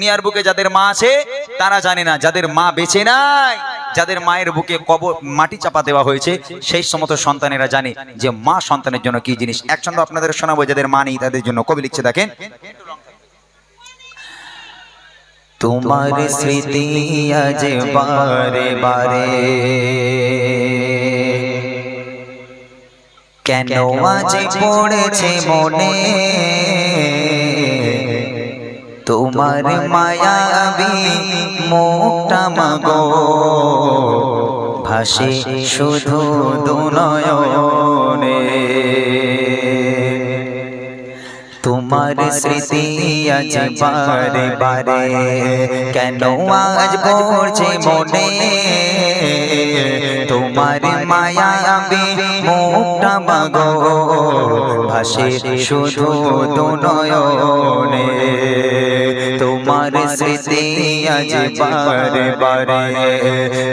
দুনিয়ার বুকে যাদের মা আছে, তারা জানে না, যাদের মা বেঁচে নাই, যাদের মায়ের বুকে কবর, মাটি চাপা দেওয়া হয়েছে, সেই সমস্ত সন্তানেরা জানে যে মা সন্তানের জন্য কি জিনিস। এক ছন্দ আপনাদের শোনাবো, যাদের মা নেই, তাদের জন্য কবি লিখছে, দেখেন। তোমার স্মৃতি আজ বারে বারে। কেন আজ পড়েছে মনে? তোমার মায়াবী মুখটা মাগো। ভাসে শুধু দুনয়নে। তোমার স্মৃতি আজ বারে বারে কেন আজ পড়ছে মনে? তোমার মায়াবী মুখটা মাগো। ভাসে শুধু দুনয়নে। তোমার স্মৃতি আজ বারে বারে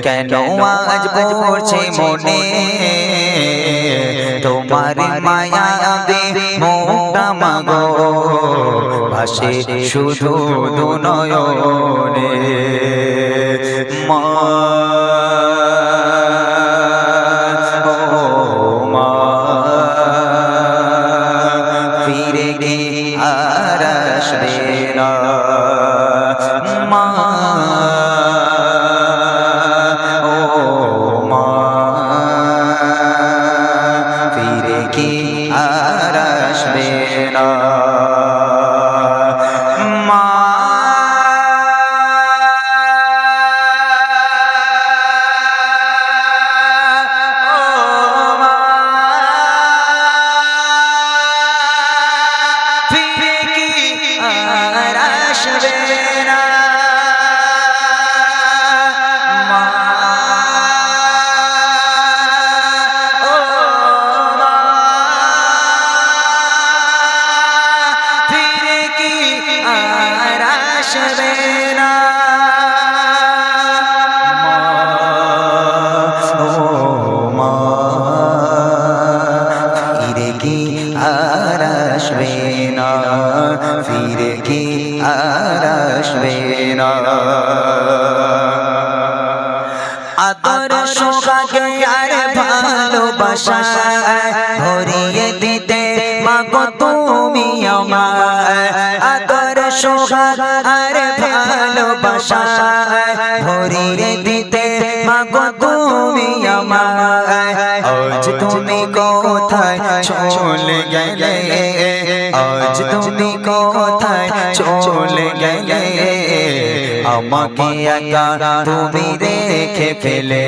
কেন আজ পড়ছে মনে তোমার মায়া দে মোটা মাগো ভাসে শুধু দুনয়নে মা আর আসবে না ফিরে কি আর আসবে না আদর সোহাগে আর ভালোবাসা? ভরিয়ে দিতে মাগো তুমি আমার আদর সোহাগ আর ভালোবাসা? আজ তুমি কোথায় চলে গেলে? আজ তুমি কোথায় চলে গেলে? আমাকে একা তুমি রেখে ফেলে।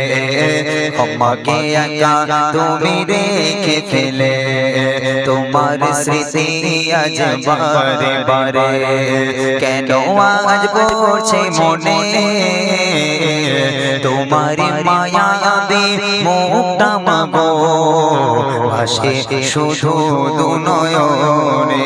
আমাকে একা তুমি রেখে ফেলে। তোমার স্মৃতি আজ বারে বারে। কেন আজ পড়ছে মনে? তোমার মায়া দে মুখটা মাগো ভাসে শুধু দুনয়নে।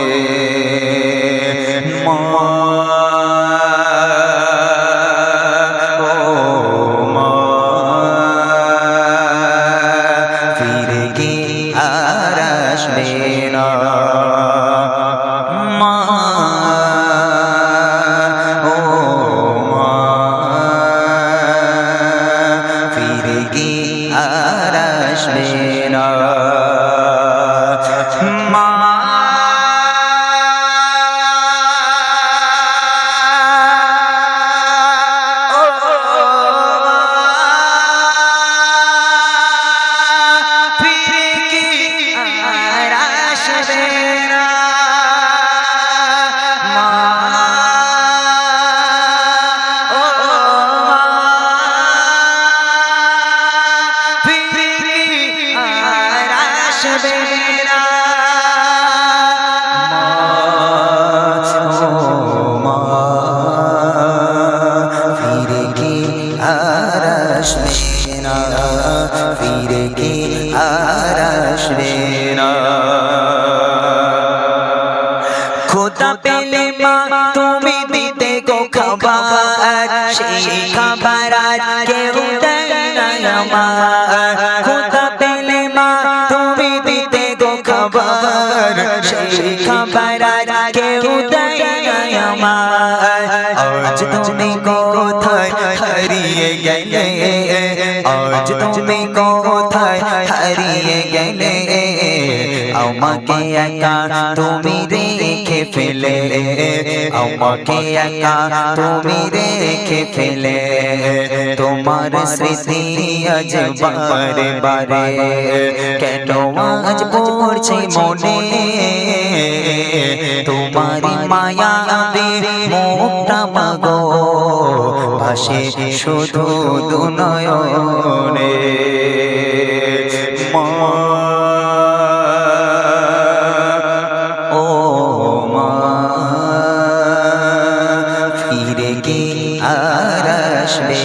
খোদা পেলে মা তুমি দিতে গো খাবার। সেই খাবার আজ তুমি কোথায় হারিয়ে গেলে? আমাকে একা তুমি রেখে ফেলে। আমাকে একা তুমি রেখে ফেলে। তোমার স্মৃতি আজ বারে বারে কেন আজ পড়ছে মনে? তোমার মায়া মুখটা মাগো। ভাসে শুধু দুনয়নে। ও মা ফিরে কি আর আসবে?